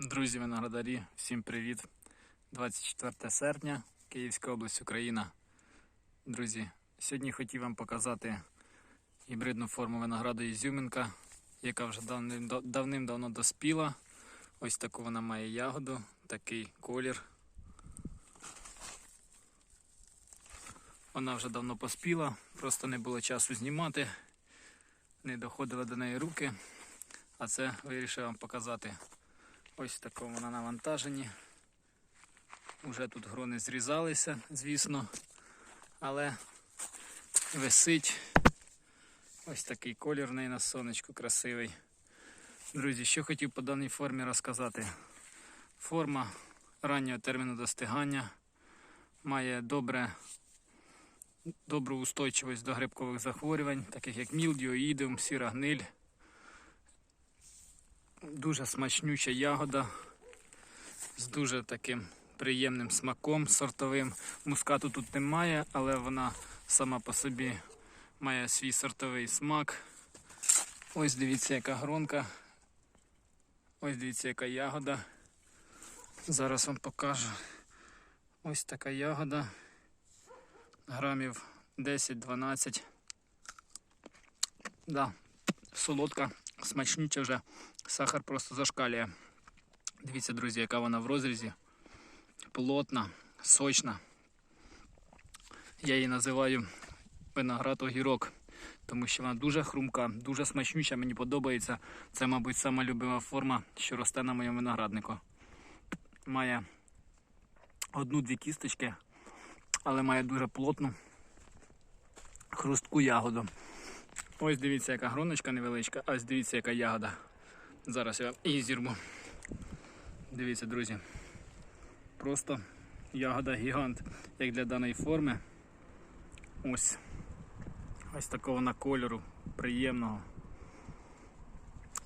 Друзі виноградарі, всім привіт! 24 серпня, Київська область, Україна. Друзі, сьогодні хотів вам показати гібридну форму винограду Ізюминка, яка вже давним- давним-давно доспіла. Ось таку вона має ягоду, такий колір. Вона вже давно поспіла, просто не було часу знімати, не доходили до неї руки. А це вирішив вам показати. Ось в такому вона навантаженні. Уже тут грони зрізалися, звісно, але висить ось такий колір в неї на сонечку красивий. Друзі, що хотів по даній формі розказати. Форма раннього терміну достигання має добре, добру устойчивість до грибкових захворювань, таких як мілдіо, ідеум, сіра гниль. Дуже смачнюча ягода з дуже таким приємним смаком сортовим. Мускату тут немає, але вона сама по собі має свій сортовий смак. Ось дивіться, яка гронка. Ось дивіться, яка ягода. Зараз вам покажу. Ось така ягода. Грамів 10-12. Да, солодка, смачнюча вже. Сахар просто зашкалює. Дивіться, друзі, яка вона в розрізі. Плотна, сочна. Я її називаю виноград огірок, тому що вона дуже хрумка, дуже смачнюча, мені подобається. Це, мабуть, сама любима форма, що росте на моєму винограднику. Має одну-дві кісточки, але має дуже плотну хрустку ягоду. Ось дивіться, яка гроночка невеличка, ось дивіться, яка ягода. Зараз я її зірву. Дивіться, друзі. Просто ягода гігант, як для даної форми. Ось. Ось такого вона кольору, приємного.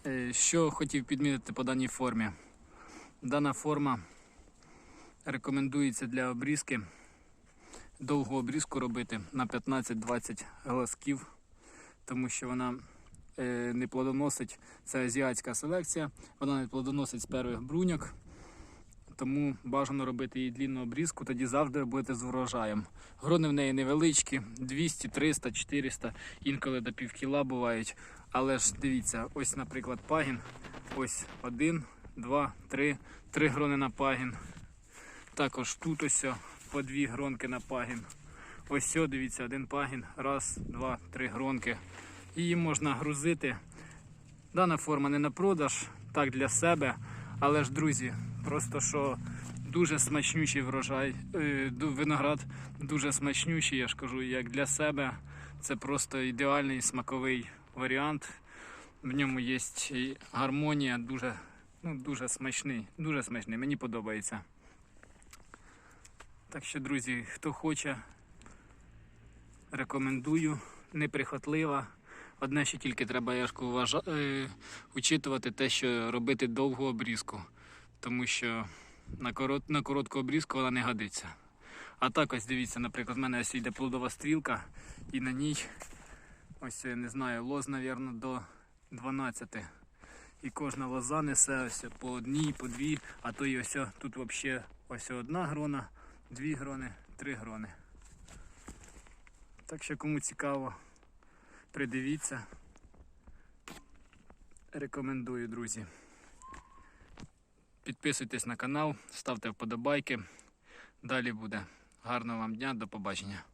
Е, Що хотів підмітити по даній формі. Дана форма рекомендується для обрізки. Довгу обрізку робити на 15-20 глазків, тому що вона не плодоносить, це азіатська селекція, вона не плодоносить з перших бруньок, тому бажано робити її длінну обрізку, тоді завжди будете з врожаєм. Грони в неї невеличкі, 200, 300, 400, інколи до пів кіла бувають. Але ж дивіться, ось, наприклад, пагін. Ось один, два, три, три грони на пагін. Також тут ось по дві гронки на пагін. Ось дивіться, один пагін, раз, два, три гронки. Її можна грузити. Дана форма не на продаж, так для себе. Але ж, друзі, просто що дуже смачнючий врожай, е, виноград дуже смачнючий, я ж кажу, як для себе. Це просто ідеальний смаковий варіант. В ньому є гармонія, дуже, ну, дуже смачний, дуже смачний, мені подобається. Так що, друзі, хто хоче, рекомендую, неприхотлива. Одне, що тільки треба яшку вважа... е, учитувати те, що робити довгу обрізку, тому що на, корот... на коротку обрізку вона не годиться. А так ось дивіться, наприклад, в мене ось йде плодова стрілка, і на ній ось не знаю, лоз, мабуть, до 12. І кожна лоза несе ось по одній, по дві, а то і ось тут взагалі ось одна грона, дві грони, три грони. Так що кому цікаво, придивіться. Рекомендую, друзі. Підписуйтесь на канал, ставте вподобайки. Далі буде. Гарного вам дня, до побачення.